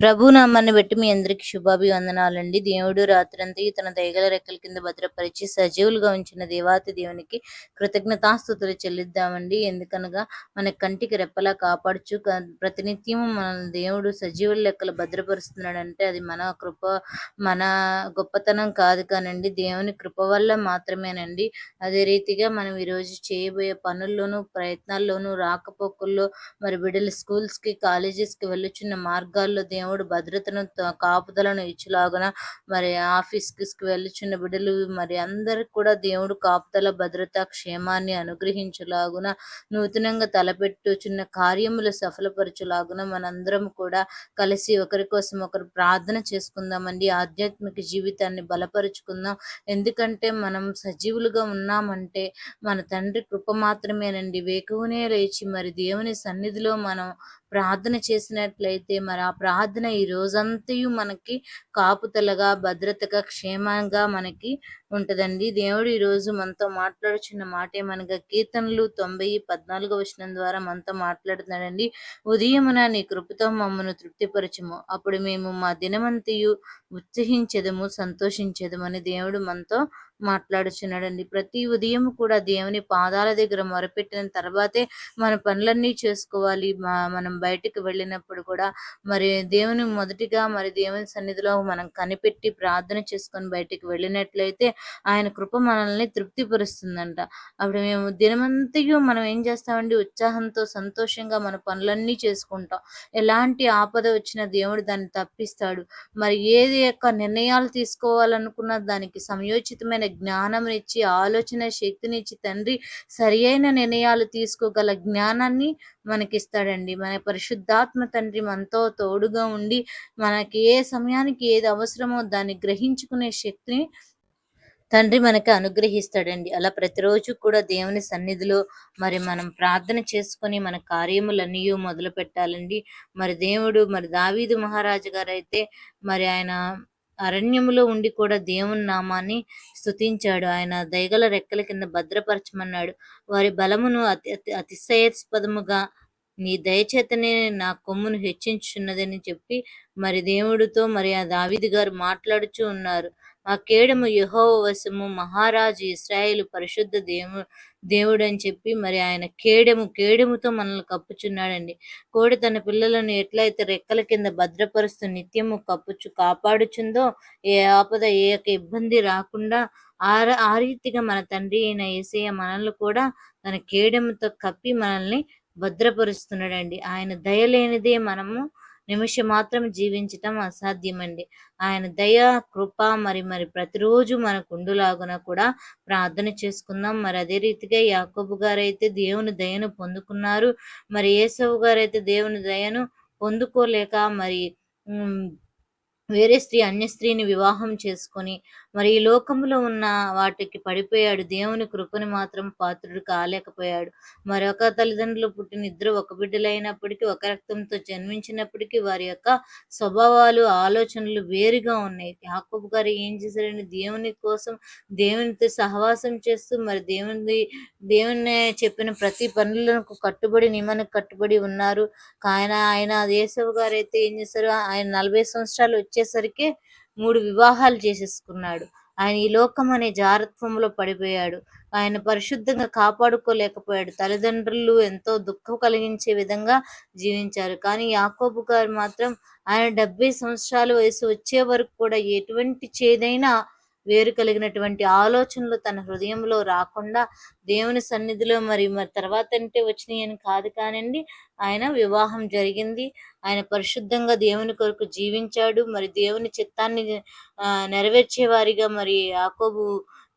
ప్రభు నామాన్ని బట్టి మీ అందరికి శుభాభివందనాలండి. దేవుడు రాత్రంతా తన దయగల రెక్కల కింద భద్రపరిచి సజీవులుగా ఉంచిన దేవాతి దేవునికి కృతజ్ఞతాస్థుతులు చెల్లిద్దామండి. ఎందుకనగా మన కంటికి రెప్పలా కాపాడుచు ప్రతినిత్యం మన దేవుడు సజీవుల లెక్కలు భద్రపరుస్తున్నాడంటే అది మన కృప మన గొప్పతనం కాదు కానండి. దేవుని కృప వల్ల మాత్రమేనండి. అదే రీతిగా మనం ఈరోజు చేయబోయే పనుల్లోనూ ప్రయత్నాల్లోనూ రాకపోకల్లో మరి బిడ్డలు స్కూల్స్కి కాలేజెస్కి వెళ్ళుచున్న మార్గాల్లో దేవుడు దేవుడు భద్రతను కాపుదలను ఇచ్చులాగున మరి ఆఫీస్కి వెళ్ళుచున్న బిడ్డలు మరి అందరికి కూడా దేవుడు కాపుదల భద్రత క్షేమాన్ని అనుగ్రహించులాగున నూతనంగా తలపెట్టుచున్న కార్యములు సఫలపరచులాగున మనందరం కూడా కలిసి ఒకరి కోసం ఒకరు ప్రార్థన చేసుకుందామండి. ఆధ్యాత్మిక జీవితాన్ని బలపరుచుకుందాం. ఎందుకంటే మనం సజీవులుగా ఉన్నామంటే మన తండ్రి కృప మాత్రమేనండి. వేకువనే లేచి మరి దేవుని సన్నిధిలో మనం ప్రార్థన చేసినట్లయితే మరి ఆ ప్రార్థన ఈ రోజంతయు మనకి కాపుతలగా భద్రతగా క్షేమంగా మనకి ఉంటుందండి. దేవుడు ఈరోజు మనతో మాట్లాడుచున్న మాట ఏమనగా కీర్తనలు తొంభై పద్నాలుగో వచనం ద్వారా మనతో మాట్లాడుతున్నాడండి. ఉదయమున నీ కృపతో మమ్మను తృప్తిపరచము. అప్పుడు మేము మా దినమంతయు ఉత్సహించదము సంతోషించదమని దేవుడు మనతో మాట్లాడుచున్నాడండి. ప్రతి ఉదయం కూడా దేవుని పాదాల దగ్గర మొరపెట్టిన తర్వాతే మన పనులన్నీ చేసుకోవాలి. మనం బయటకు వెళ్ళినప్పుడు కూడా మరి దేవుని మొదటిగా మరి దేవుని సన్నిధిలో మనం కనిపెట్టి ప్రార్థన చేసుకొని బయటికి వెళ్ళినట్లయితే ఆయన కృప మనల్ని తృప్తిపరుస్తుందంట. అప్పుడు మేము దినమంతయు మనం ఏం చేస్తామండి? ఉత్సాహంతో సంతోషంగా మన పనులన్నీ చేసుకుంటాం. ఎలాంటి ఆపద వచ్చిన దేవుడు దాన్ని తప్పిస్తాడు. మరి ఏది యొక్క నిర్ణయాలు తీసుకోవాలనుకున్న దానికి సమయోచితమైన జ్ఞానంనిచ్చి ఆలోచన శక్తినిచ్చి తండ్రి సరి అయిన నిర్ణయాలు తీసుకోగల జ్ఞానాన్ని మనకిస్తాడండి. మన పరిశుద్ధాత్మ తండ్రి మనతో తోడుగా ఉండి మనకి ఏ సమయానికి ఏది అవసరమో దాన్ని గ్రహించుకునే శక్తిని తండ్రి మనకి అనుగ్రహిస్తాడండి. అలా ప్రతిరోజు కూడా దేవుని సన్నిధిలో మరి మనం ప్రార్థన చేసుకొని మన కార్యములన్నీ మొదలు పెట్టాలండి. మరి దేవుడు మరి దావీదు మహారాజు గారు అయితే మరి ఆయన అరణ్యములో ఉండి కూడా దేవుని నామాన్ని స్థుతించాడు ఆయన దయగల రెక్కల కింద భద్రపరచమన్నాడు. వారి బలమును అతి అతి అతిశయాస్పదముగా నీ దయచేతనే నా కొమ్మును హెచ్చించున్నదని చెప్పి మరి దేవుడితో మరి ఆ దావిది గారు మాట్లాడుచూ ఉన్నారు. ఆ కేడము యహోవశము మహారాజు ఇస్రాయేల్ పరిశుద్ధ దేవు దేవుడు అని చెప్పి మరి ఆయన కేడము కేడెముతో మనల్ని కప్పుచున్నాడండి. కోడి తన పిల్లలను ఎట్లయితే రెక్కల కింద భద్రపరుస్తూ నిత్యము కప్పుచు కాపాడుచుందో ఏ ఆపద ఏ యొక్క ఇబ్బంది రాకుండా ఆ ఆ రీతిగా మన తండ్రి అయిన ఏసయ్య మనల్ని కూడా తన కేడముతో కప్పి మనల్ని భద్రపరుస్తున్నాడండి. ఆయన దయలేనిదే మనము నిమిషం మాత్రం జీవించటం అసాధ్యమండి. ఆయన దయ కృప మరి మరి ప్రతిరోజు మనకు ఉండులాగున కూడా ప్రార్థన చేసుకుందాం. మరి అదే రీతిగా యాకోబు గారైతే దేవుని దయను పొందుకున్నారు. మరి ఏసవు గారైతే దేవుని దయను పొందుకోలేక మరి వేరే స్త్రీ అన్య స్త్రీని వివాహం చేసుకొని మరి ఈ లోకంలో ఉన్న వాటికి పడిపోయాడు. దేవుని కృపని మాత్రం పాత్రుడు కాలేకపోయాడు. మరొక తల్లిదండ్రులు పుట్టిన ఇద్దరు ఒక బిడ్డలైనప్పటికీ ఒక రక్తంతో జన్మించినప్పటికీ వారి యొక్క స్వభావాలు ఆలోచనలు వేరుగా ఉన్నాయి. యాకబ్ గారు ఏం చేశారని దేవుని కోసం దేవునితో సహవాసం చేస్తూ మరి దేవుని దేవుని చెప్పిన ప్రతి పనులకు కట్టుబడి నియమానికి కట్టుబడి ఉన్నారు. ఆయన ఆయన దేశవు గారు అయితే ఏం చేశారు? ఆయన నలభై సంవత్సరాలు వచ్చేసరికి మూడు వివాహాలు చేసేసుకున్నాడు. ఆయన ఈ లోకం అనే జారత్వంలో పడిపోయాడు. ఆయన పరిశుద్ధంగా కాపాడుకోలేకపోయాడు. తల్లిదండ్రులు ఎంతో దుఃఖం కలిగించే విధంగా జీవించారు. కానీ యాకోబు గారు మాత్రం ఆయన డెబ్బై సంవత్సరాల వయసు వచ్చే వరకు కూడా ఎటువంటి చేదైనా వేరు కలిగినటువంటి ఆలోచనలు తన హృదయంలో రాకుండా దేవుని సన్నిధిలో మరి మరి తర్వాత అంటే వచ్చినాయని కాదు కానండి. ఆయన వివాహం జరిగింది. ఆయన పరిశుద్ధంగా దేవుని కొరకు జీవించాడు. మరి దేవుని చిత్తాన్ని నెరవేర్చేవారిగా మరి యాకోబు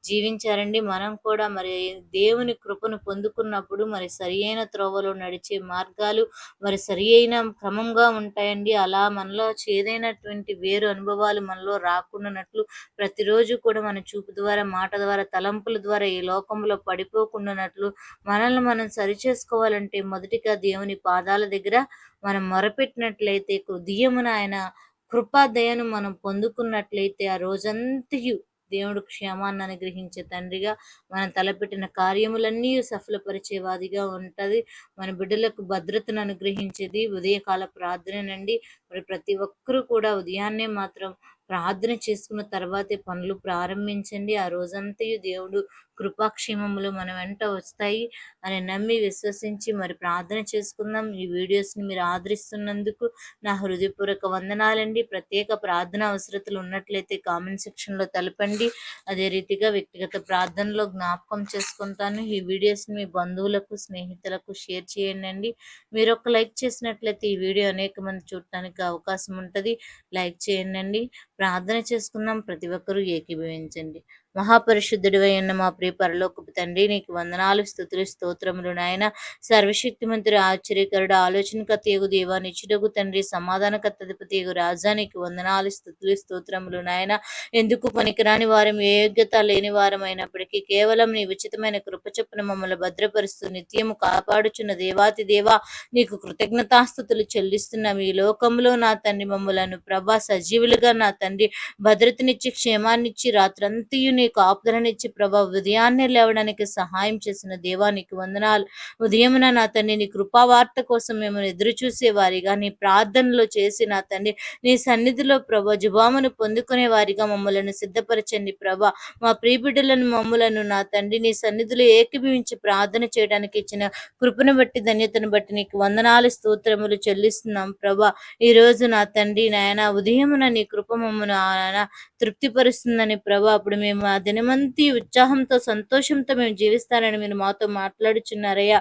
జీవించారండి. మనం కూడా మరి దేవుని కృపను పొందుకున్నప్పుడు మరి సరి అయిన త్రోవలో నడిచే మార్గాలు మరి సరి అయిన క్రమంగా ఉంటాయండి. అలా మనలో చేదైనటువంటి వేరు అనుభవాలు మనలో రాకుండానట్లు ప్రతిరోజు కూడా మన చూపు ద్వారా మాట ద్వారా తలంపుల ద్వారా ఈ లోకంలో పడిపోకుండానట్లు మనల్ని మనం సరిచేసుకోవాలంటే మొదటిగా దేవుని పాదాల దగ్గర మనం మొరపెట్టినట్లయితే హృదయమున ఆయన కృపాదయను మనం పొందుకున్నట్లయితే ఆ రోజంతయు దేవుడు క్షేమాన్ని అనుగ్రహించే తండ్రిగా మనం తలపెట్టిన కార్యములన్నీ సఫలపరిచేవాదిగా ఉంటది. మన బిడ్డలకు భద్రతను అనుగ్రహించేది ఉదయకాల ప్రార్థననండి. మరి ప్రతి ఒక్కరూ కూడా ఉదయాన్నే మాత్రం ప్రార్థన చేసుకున్న తర్వాతే పనులు ప్రారంభించండి. ఆ రోజంతయు దేవుడు కృపాక్షేమములు మన వెంట వస్తాయి అని నమ్మి విశ్వసించి మరి ప్రార్థన చేసుకుందాం. ఈ వీడియోస్ని మీరు ఆదరిస్తున్నందుకు నా హృదయపూర్వక వందనాలండి. ప్రత్యేక ప్రార్థన అవసరతలు ఉన్నట్లయితే కామెంట్ సెక్షన్లో తెలపండి. అదే రీతిగా వ్యక్తిగత ప్రార్థనలో జ్ఞాపకం చేసుకుంటాను. ఈ వీడియోస్ని మీ బంధువులకు స్నేహితులకు షేర్ చేయండి మీరు ఒక లైక్ చేసినట్లయితే ఈ వీడియో అనేక మంది చూడటానికి అవకాశం ఉంటుంది. లైక్ చేయండి ప్రార్థన చేసుకుందాం. ప్రతి ఒక్కరూ ఏకీభవించండి. మహాపరిశుద్ధుడు అయిన మా ప్రియ పరలోకపు తండ్రి నీకు వందనాలు స్థుతులు స్తోత్రములు నాయన. సర్వశక్తిమంతుడు ఆశ్చర్యకరుడు ఆలోచనకర్తయగు దేవా నిచ్చుడగు తండ్రి సమాధానకర్తధిపతియగు రాజా నీకు వందనాలు స్థుతులు స్తోత్రములు నాయన. ఎందుకు పనికిరాని వారం ఏ యోగ్యత లేని వారం అయినప్పటికీ కేవలం నీ ఉచితమైన కృపచొప్పున మమ్మల్ని భద్రపరుస్తూ నిత్యము కాపాడుచున్న దేవాతి దేవా నీకు కృతజ్ఞతాస్థుతులు చెల్లిస్తున్నాం. ఈ లోకంలో నా తండ్రి మమ్మలను ప్రభా సజీవులుగా నా తండ్రి భద్రతనిచ్చి క్షేమాన్నిచ్చి రాత్రంతయు నీకు ఆపుదలనిచ్చి ప్రభా ఉదయాన్నే లేవడానికి సహాయం చేసిన దేవానికి వందనాలు. ఉదయమున నా తండ్రి నీ కృపావార్త కోసం మేము ఎదురుచూసే వారిగా నీ ప్రార్థనలో చేసి నా తండ్రి నీ సన్నిధిలో ప్రభా జుభామును పొందుకునే వారిగా మమ్మలను సిద్ధపరచండి ప్రభా. మా ప్రీబిడ్డలను మమ్మలను నా తండ్రి నీ సన్నిధిలో ఏకీభవించి ప్రార్థన చేయడానికి ఇచ్చిన కృపను బట్టి ధన్యతను బట్టి నీకు వందనాలు స్తోత్రములు చెల్లిస్తున్నాం ప్రభా. ఈ రోజు నా తండ్రి నాయన ఉదయమున నీ కృప మమ్మను ఆయన తృప్తిపరుస్తుందని ప్రభా. అప్పుడు మేము ఆ దినమంతి ఉత్సాహంతో సంతోషంతో మేము జీవిస్తానని మీరు మాతో మాట్లాడుచున్నారయ్యా.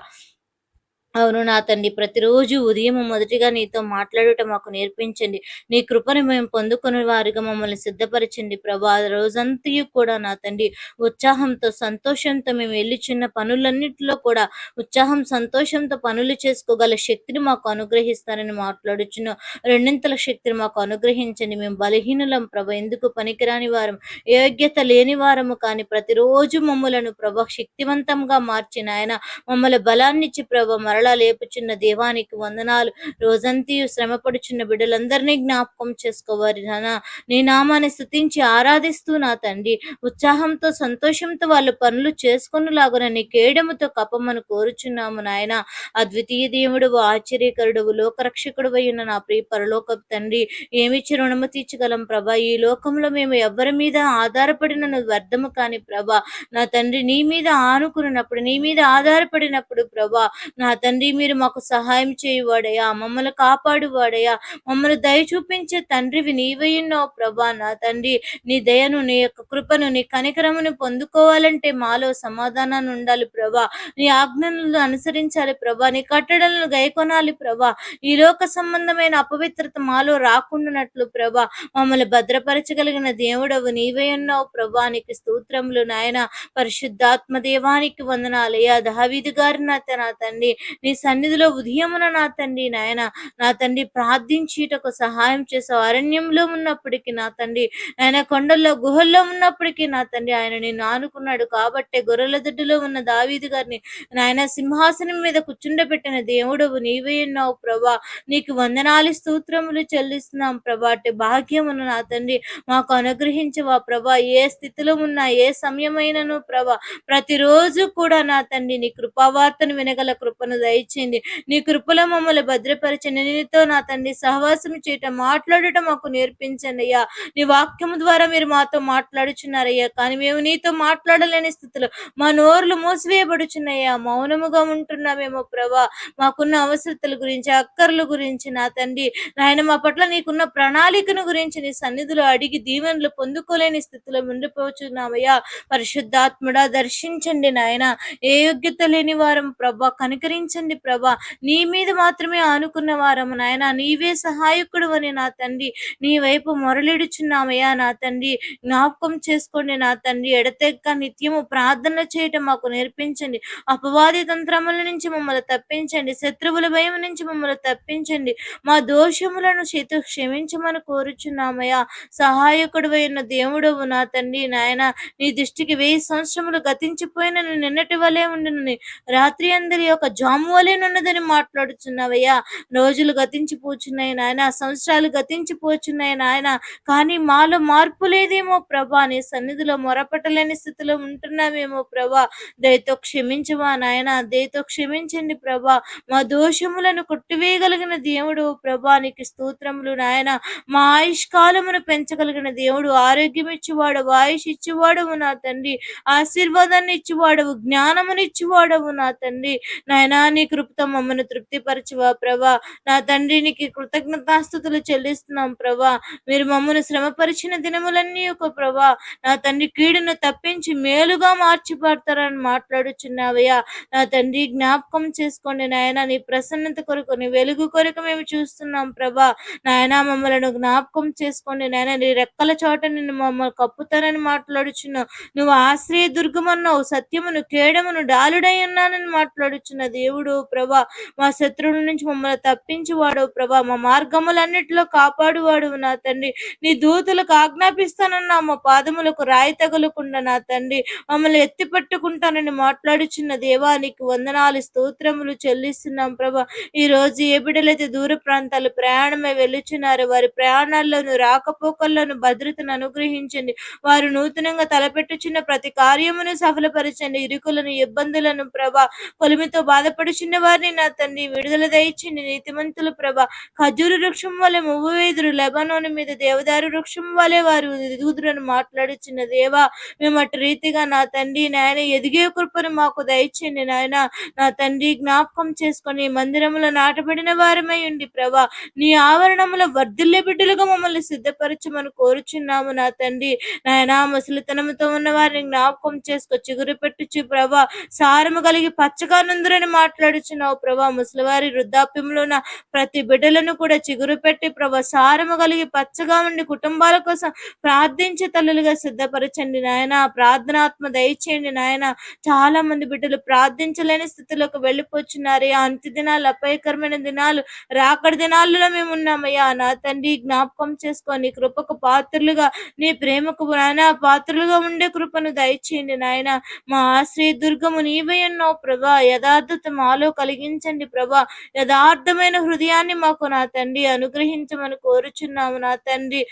అవును నా తండ్రి ప్రతిరోజు ఉదయం మొదటిగా నీతో మాట్లాడటం మాకు నేర్పించండి. నీ కృపను మేము పొందుకునే వారిగా మమ్మల్ని సిద్ధపరచండి. ప్రభా రోజంతయు కూడా నా తండ్రి ఉత్సాహంతో సంతోషంతో మేము వెళ్ళి చిన్న పనులన్నింటిలో కూడా ఉత్సాహం సంతోషంతో పనులు చేసుకోగల శక్తిని మాకు అనుగ్రహిస్తారని మాట్లాడుచున్న. రెండింతల శక్తిని మాకు అనుగ్రహించండి. మేము బలహీనులం ప్రభ ఎందుకు పనికిరాని వారం? యోగ్యత లేని వారము కానీ ప్రతిరోజు మమ్మలను ప్రభ శక్తివంతంగా మార్చిన ఆయన మమ్మల్ని బలాన్నిచ్చి ప్రభ మరలా లేపుచున్న దేవానికి వందనాలు. రోజంతయు శ్రమపడుచున్న బిడ్డలందరినీ జ్ఞాపకం చేసుకోవాలి నానా. నీ నామాన్ని స్థుతించి ఆరాధిస్తూ నా తండ్రి. ఉత్సాహంతో సంతోషంతో వాళ్ళు పనులు చేసుకునేలాగున నీ కేడముతో కప్పమని కోరుచున్నాము నాయన. అద్వితీయ దేవుడు ఆశ్చర్యకరుడు లోకరక్షకుడు అయిన నా ప్రియ పరలోక తండ్రి. ఏమిచ్చి రుణము తీర్చగలం ప్రభా? ఈ లోకంలో మేము ఎవరి మీద ఆధారపడిన వ్యర్థము కాని ప్రభా. నా తండ్రి నీ మీద ఆనుకున్నప్పుడు నీ మీద ఆధారపడినప్పుడు ప్రభా నా తండ్రి మీరు మాకు సహాయం చేయువాడయా మమ్మల్ని కాపాడువాడయా మమ్మల్ని దయ చూపించే తండ్రివి నీవయ్యున్నావు ప్రభా నా తండ్రి. నీ దయను నీ యొక్క కృపను నీ కనికరమును పొందుకోవాలంటే మాలో సమాధానాన్ని ఉండాలి ప్రభా. నీ ఆజ్ఞలను అనుసరించాలి ప్రభా నీ కట్టడలను గైకొనాలి ప్రభా. ఈ లోక సంబంధమైన అపవిత్రత మాలో రాకుండానట్లు ప్రభా మమ్మల్ని భద్రపరచగలిగిన దేవుడవు నీవే ఉన్నావు ప్రభా. నీకు స్తోత్రములు నాయన పరిశుద్ధాత్మ దేవానికి వందనాలయ్యా. దావీదు గారి నా తండ్రి. నీ సన్నిధిలో ఉదయమున నా తండ్రి నాయన నా తండ్రి ప్రార్థించేటకు సహాయం చేసావు అరణ్యంలో ఉన్నప్పటికీ నా తండ్రి ఆయన కొండల్లో గుహల్లో ఉన్నప్పటికీ నా తండ్రి ఆయన నేను ఆనుకున్నాడు. కాబట్టే గొర్రెల దొడ్డులో ఉన్న దావీదు గారిని నాయన సింహాసనం మీద కూర్చుండబెట్టిన దేవుడవు నీవే ఉన్నావు ప్రభా. నీకు వందనాలి స్తోత్రములు చెల్లిస్తున్నాం ప్రభా. అంటే భాగ్యమును నా తండ్రి మాకు అనుగ్రహించవా ప్రభా. ఏ స్థితిలో ఉన్నా ఏ సమయమైనను ప్రభా. ప్రతిరోజు కూడా నా తండ్రి నీ కృపావార్తను వినగల కృపను దయచేయండి. నీ కృపలో మమ్మల్ని భద్రపరచండి. నీతో నా తండ్రి సహవాసం చేయటం మాట్లాడటం మాకు నేర్పించండి అయ్యా. నీ వాక్యం ద్వారా మీరు మాతో మాట్లాడుచున్నారయ్యా. కానీ మేము నీతో మాట్లాడలేని స్థితిలో మా నోర్లు మూసివేయబడుచున్నాయ్యా మౌనముగా ఉంటున్నామేమో ప్రభా. మాకున్న అవసరతల గురించి అక్కర్ల గురించి నా తండ్రి. నాయన మా పట్ల నీకున్న ప్రణాళికను గురించి నీ సన్నిధిలో అడిగి దీవెనలు పొందుకోలేని స్థితిలో ఉండిపోచున్నామయ్యా. పరిశుద్ధాత్ముడా దర్శించండి నాయన. ఏ యోగ్యత లేని వారం ప్రభా కనికరించ కనికరించండి ప్రభా. నీ మీద మాత్రమే ఆనుకున్న వారము నాయన. నీవే సహాయకుడు అని నా తండ్రి. నీ వైపు మొరలిడుచున్నామయ్యా నా తండ్రి. జ్ఞాపకం చేసుకోండి నా తండ్రి. ఎడతెక్క నిత్యము ప్రార్థన చేయటం మాకు నేర్పించండి. అపవాది తంత్రముల నుంచి మమ్మల్ని తప్పించండి. శత్రువుల భయం నుంచి మమ్మల్ని తప్పించండి. మా దోషములను చేతు క్షమించమని కోరుచున్నామయ్యా. సహాయకుడు అయిన దేవుడవు నా తండ్రి నాయన. నీ దృష్టికి వెయ్యి సంవత్సరములు గతించిపోయిన నిన్నటి వలె ఉండినని రాత్రి అందరి యొక్క జాము వలెనున్నదని మాట్లాడుచున్నావయ్యా. రోజులు గతించిపోచున్నాయి నాయన సంవత్సరాలు గతించిపోచున్నాయి నాయన కానీ మాలో మార్పు లేదేమో ప్రభా. నీ సన్నిధిలో మొరపట్టలేని స్థితిలో ఉంటున్నామేమో ప్రభా. దయతో క్షమించవా నాయన దయతో క్షమించండి ప్రభా. మా దోషములను కొట్టివేయగలిగిన దేవుడు ప్రభా నీకు స్తోత్రములు నాయన. మా ఆయుష్ కాలమును పెంచగలిగిన దేవుడు ఆరోగ్యం ఇచ్చేవాడవు ఆయుష్ ఇచ్చేవాడవు నా తండ్రి. ఆశీర్వాదాన్ని ఇచ్చేవాడవు జ్ఞానమునిచ్చేవాడవు నా తండ్రి. నాయనా నీ కృపతో మమ్మల్ని తృప్తిపరచువా ప్రభా. నా తండ్రి నీకు కృతజ్ఞతాస్థుతులు చెల్లిస్తున్నాం ప్రభా. మీరు మమ్మల్ని శ్రమపరిచిన దినములన్నీ ఒక ప్రభా. నా తండ్రి కీడును తప్పించి మేలుగా మార్చిపడతారని మాట్లాడుచున్నావయ్యా. నా తండ్రి జ్ఞాపకం చేసుకోండి నాయన. నీ ప్రసన్నత కొరకు నీ వెలుగు కొరకు మేము చూస్తున్నాం ప్రభా. నాయన మమ్మలను జ్ఞాపకం చేసుకోండి నాయన. నీ రెక్కల చోట నిన్ను మమ్మల్ని కప్పుతానని మాట్లాడుచున్నావు నువ్వు ఆశ్రయ దుర్గమన్నావు సత్యమును కేడమును డాలుడై ఉన్నానని మాట్లాడుచున్న దేవుడు ప్రభా మా శత్రువుల నుంచి మమ్మల్ని తప్పించువాడు ప్రభా మా మార్గములన్నిటిలో కాపాడువాడు నా తండ్రి. నీ దూతులకు ఆజ్ఞాపిస్తానన్నా మా పాదములకు రాయి తగలకుండా నా తండ్రి. మమ్మల్ని ఎత్తి పట్టుకుంటానని మాట్లాడుచున్న దేవానికి వందనాలు స్తోత్రములు చెల్లిస్తున్నాం ప్రభా. ఈ రోజు ఏ బిడ్డలైతే దూర ప్రాంతాలు ప్రయాణమే వెళ్ళుచున్నారు వారి ప్రయాణాల్లోను రాకపోకల్లోను భద్రతను అనుగ్రహించండి. వారు నూతనంగా తలపెట్టుచున్న ప్రతి కార్యమును సఫలపరచండి. ఇరుకులను ఇబ్బందులను ప్రభా కొలిమితో బాధపడి బాధపడుచున్న వారిని నా తండ్రి విడుదల దయచండి. నీతిమంతులు ప్రభా ఖజూరు వృక్షం వలె మువ్వవేదురు లెబనోని మీద దేవదారు వృక్షం వలె వారు ఎదుగుదురని మాట్లాడుచున్న దేవా మేము అటు రీతిగా నా తండ్రి నాయన ఎదిగే కృపను మాకు దయచండి నాయన. నా తండ్రి జ్ఞాపకం చేసుకొని మందిరంలో మందిరములో నాటబడిన వారమై ఉండి ప్రభా నీ ఆవరణములో వర్ధిల్లే బిడ్డలుగా మమ్మల్ని సిద్ధపరచమని కోరుచున్నాము నా తండ్రి. నాయన ముసలితనంతో ఉన్న వారిని జ్ఞాపకం చేసుకో చిగురు పెట్టుచు ప్రభా సారము కలిగి పచ్చగా నుందురని మాట్లాడుచున్నావు ప్రభా. ముసలివారి వృద్ధాప్యంలో ఉన్న ప్రతి బిడ్డలను కూడా చిగురు పెట్టి ప్రభా సారము కలిగి పచ్చగా ఉండి కుటుంబాల కోసం ప్రార్థించే తల్లులుగా సిద్ధపరచండి నాయన. ప్రార్థనాత్మ దయచేయండి నాయన. చాలా మంది బిడ్డలు ప్రార్థించలేని స్థితిలోకి వెళ్ళిపోతున్నారు ఆ అంత్య దినాలు అపాయకరమైన దినాలు రాకడి దినాల్లో మేము ఉన్నామయ్యా. నా తండ్రి జ్ఞాపకం చేసుకొని కృపకు పాత్రలుగా నీ ప్రేమకు నాయన పాత్రలుగా ఉండే కృపను దయచేయండి నాయన. మా ఆశ్రయ దుర్గము నీవై ఉన్నావు ప్రభా. యథార్థత మా మాలో కలిగించండి ప్రభా. యథార్థమైన హృదయాన్ని మాకు నా తండ్రి అనుగ్రహించమని కోరుచున్నాము నా తండ్రి.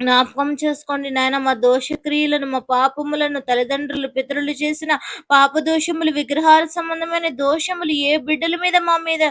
జ్ఞాపకం చేసుకోండి నాయన. మా దోషక్రియలను మా పాపములను తల్లిదండ్రులు పితరులు చేసిన పాప దోషములు విగ్రహాల సంబంధమైన దోషములు ఏ బిడ్డల మీద మా మీద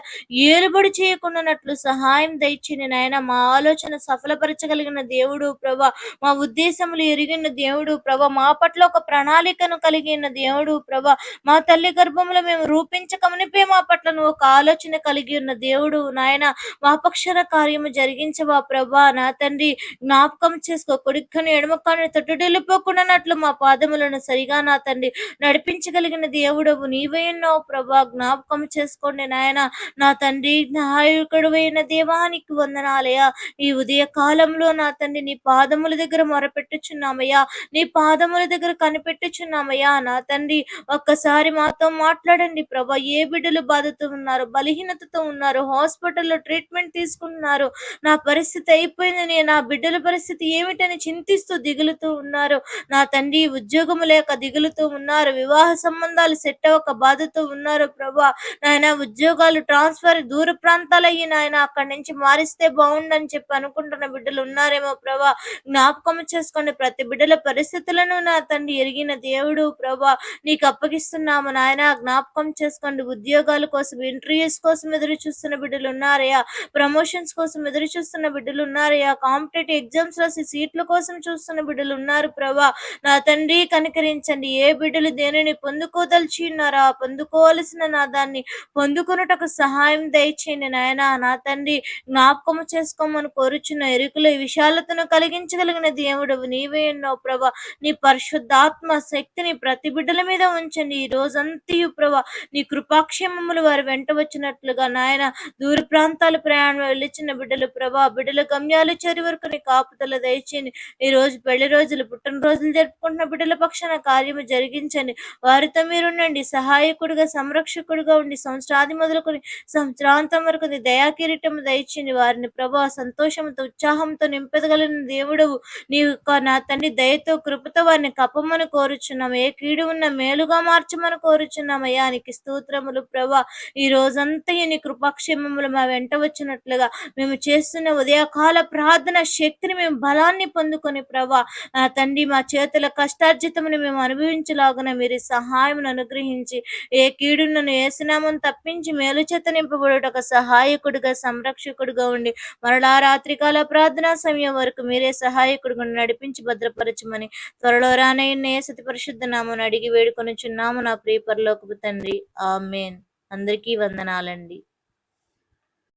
ఏలుబడి చేయకుండానట్లు సహాయం దయచేయండి నాయన. మా ఆలోచన సఫలపరచగలిగిన దేవుడు ప్రభా మా ఉద్దేశములు ఎరిగిన దేవుడు ప్రభా మా పట్ల ఒక ప్రణాళికను కలిగిన దేవుడు ప్రభా మా తల్లి గర్భంలో మేము రూపించకమునిపే మా పట్ల నువ్వు ఒక ఆలోచన కలిగి ఉన్న దేవుడు నాయన. మా పక్షర కార్యము జరిగించవా ప్రభా నా తండ్రి? జ్ఞాపకం చేసుకో. కొడుక్కని ఎడమకాన్ని తొట్టుడెళ్ళిపోకుండానట్లు మా పాదములను సరిగా నా తండ్రి నడిపించగలిగిన దేవుడవు నీవే ఉన్నావు ప్రభా. జ్ఞాపకం చేసుకోండి నాయన. నా తండ్రి నాయకుడు అయిన దేవానికి వందనాలయ్యా. ఈ ఉదయ కాలంలో నా తండ్రి నీ పాదముల దగ్గర మొరపెట్టుచున్నామయ్యా. నీ పాదముల దగ్గర కనిపెట్టుచున్నామయ్యా. నా తండ్రి ఒక్కసారి మాతో మాట్లాడండి ప్రభా. ఏ బిడ్డలు బాధతో ఉన్నారు? బలహీనతతో ఉన్నారు? హాస్పిటల్లో ట్రీట్మెంట్ తీసుకుంటున్నారు? నా పరిస్థితి అయిపోయిందని నా బిడ్డల పరిస్థితి ఏమిటని చింతిస్తూ దిగులుతూ ఉన్నారు? నా తండ్రి ఉద్యోగం లేక దిగులుతూ ఉన్నారు. వివాహ సంబంధాలు సెట్ అవ్వక బాధతో ఉన్నారు ప్రభా. నాయన ఉద్యోగాలు ట్రాన్స్ఫర్ దూర ప్రాంతాలయ్యి నాయన అక్కడి నుంచి మారిస్తే బాగుండని చెప్పి అనుకుంటున్న బిడ్డలు ఉన్నారేమో ప్రభా. జ్ఞాపకం చేసుకోండి ప్రతి బిడ్డల పరిస్థితులను నా తండ్రి ఎరిగిన దేవుడు ప్రభా. నీకు అప్పగిస్తున్నాము నాయన. జ్ఞాపకం చేసుకోండి. ఉద్యోగాల కోసం ఇంటర్వ్యూస్ కోసం ఎదురు చూస్తున్న బిడ్డలు ఉన్నారయ్యా. ప్రమోషన్స్ కోసం ఎదురు చూస్తున్న బిడ్డలు ఉన్నారయ్యా. కాంపిటేటివ్ ఎగ్జామ్స్ రాసి సీట్ల కోసం చూస్తున్న బిడ్డలు ఉన్నారు ప్రభా. నా తండ్రి కనికరించండి. ఏ బిడ్డలు దేనిని పొందుకోదలిచి ఉన్నారా పొందుకోవలసిన నా దాన్ని పొందుకొనుటకు సహాయం దయచేయండి నాయన. నా తండ్రి జ్ఞాపకము చేసుకోమని కోరుచున్న ఎరుకుల విశాలతను కలిగించగలిగిన దేవుడు నీవే ఉన్నావు ప్రభా. నీ పరిశుద్ధాత్మ శక్తిని ప్రతి బిడ్డల మీద ఉంచండి. ఈ రోజంతయు ప్రభా నీ కృపాక్షేమములు వారు వెంట వచ్చినట్లుగా నాయన. దూర ప్రాంతాలు ప్రయాణం వెళ్ళిచిన బిడ్డలు ప్రభా బిడ్డల గమ్యాలు చేరి వరకు నీ కాపుదల దయచేయండి. ఈ రోజు పెళ్ళి రోజులు పుట్టినరోజులు జరుపుకుంటున్న బిడ్డల పక్షాన కార్యము జరిగించండి. వారితో మీరుండండి. సహాయకుడిగా సంరక్షకుడిగా ఉండి సంవత్సరాది మొదలుకొని సంవత్సరాంతం వరకు దయా కిరీటము దయచేయండి. వారిని ప్రభా సంతోషంతో ఉత్సాహంతో నింపదగలిగిన దేవుడవు నీవు నా తండ్రి దయతో కృపతో వారిని కప్పమని కోరుచున్నాము ఏ కీడు ఉన్న మేలుగా మార్చమని కోరుచున్నామయ్యా నీకు స్తోత్రములు ప్రభా. ఈ రోజంతా నీ కృపాక్షేమములు మా వెంట వచ్చినట్లుగా మేము చేస్తున్న ఉదయకాల ప్రార్థన శక్తిని మేము ఫలాన్ని పొందుకొని ప్రభా తండ్రి మా చేతుల కష్టార్జితమును మేము అనుభవించలాగున మీరు సహాయం అనుగ్రహించి ఏ కీడులను ఏసునామం తప్పించి మేలు చేత నింపబడుట సహాయకుడిగా సంరక్షకుడిగా ఉండి మరలా రాత్రికాల ప్రార్థనా సమయం వరకు మీరే సహాయకుడిగా నడిపించి భద్రపరచమని త్వరలో రానయ్య సతి పరిశుద్ధ నామను అడిగి వేడుకొని చున్నాము నా ప్రియపరలోకపు తండ్రి ఆమెన్. అందరికీ వందనాలండి.